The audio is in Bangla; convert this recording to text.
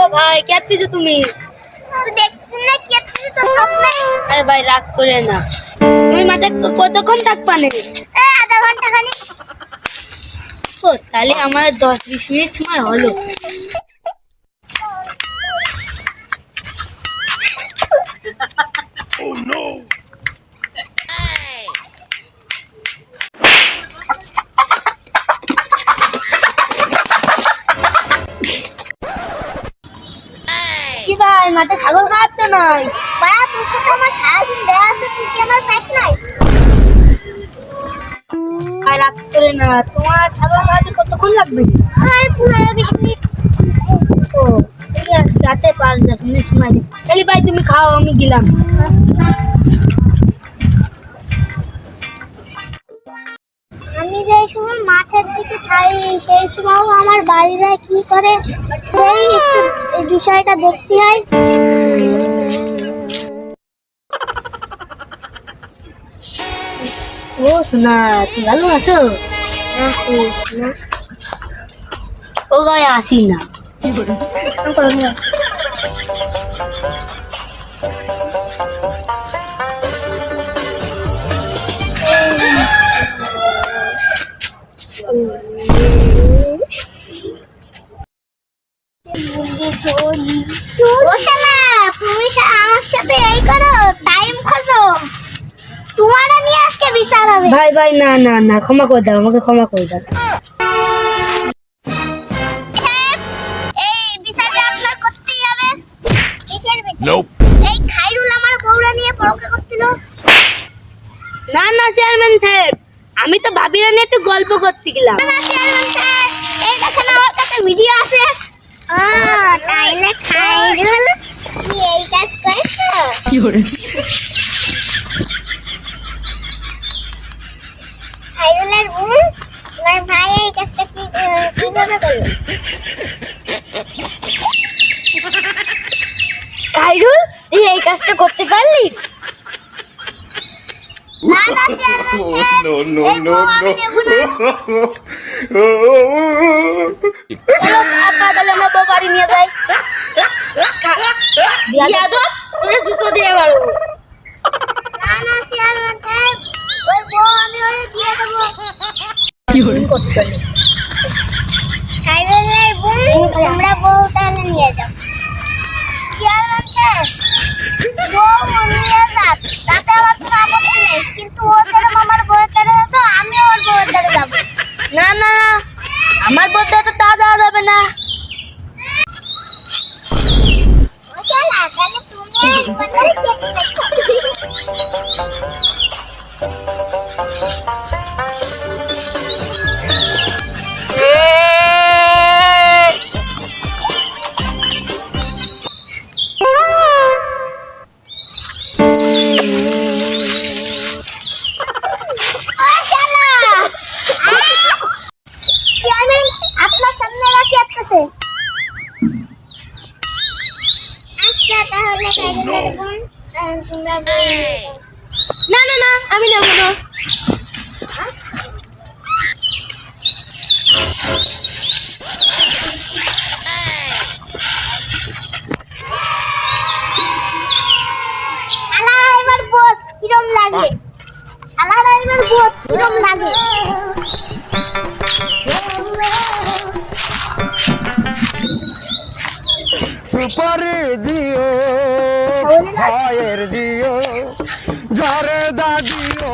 ও ভাই কে তুমি? আরে ভাই রাগ করে না। তুমি মাঠে কতক্ষণ থাকবা নে? আধা ঘণ্টা খানি ও তাহলে আমার দশ বিশ মিনিট সময় হলো। ভাই, মাঠে ছাগল খাওয়াচ্ছে নাই মায়া তোর সাথে আমার সারাদিন আছে, তুই কি আমার নাই? আর রাগ করে না, তোমার ছাগল খাওয়াতে কতক্ষণ লাগবে? ভাই, পনেরো বিশ মিনিট। ঠিক আছে রাতে পাঁচ দশ মিনিট সময় নেই। তাহলে ভাই, তুমি খাও, আমি গেলাম। আমি যেই সময় মাঠের দিকে থাই সেই সময় আমার বাড়িরা কি করে? সেই এই বিষয়টা দেখতে হয় ও শোনা তুই ভালো আছো? ও গায়ে আসি না। আমার সাথে এই করো টাইম খোঁজো। তোমার নিয়ে আজকে বিচার হবে। ভাই ভাই না না না ক্ষমা করে দাও আমাকে ক্ষমা করে দাও. এই খাইরুল আমার বউরা নিয়ে পরকে করছিল না না চেয়ারম্যান সাহেব। আমি তো ভাবিরা নিয়ে একটু গল্প করতে গেলাম। এই দেখেন আমার কাছে ভিডিও আছে। ও তাইলে খাইরুল তুমি এই কাজ করেছ? খাইরুলের বোন তোমার ভাই এই কাজটা কি আহ, কীভাবে করল? খাইরুল তুই এই কাজটা করতে পারলি না না চেয়ারম্যান সাহেব no, no, no, no. তাহলে আমরা বউ বাড়ি নিয়ে যাই বিয়াদব তোরে জুতো দিয়ে মারো দিয়ে দেবো করতে বউ তাহলে নিয়ে যাও বোন না না না আমি নেব না কিরম লাগে? আলারা এবার বস কিরম লাগে? সুপারি দিও ছয়ের দিও ঝরে দা দিও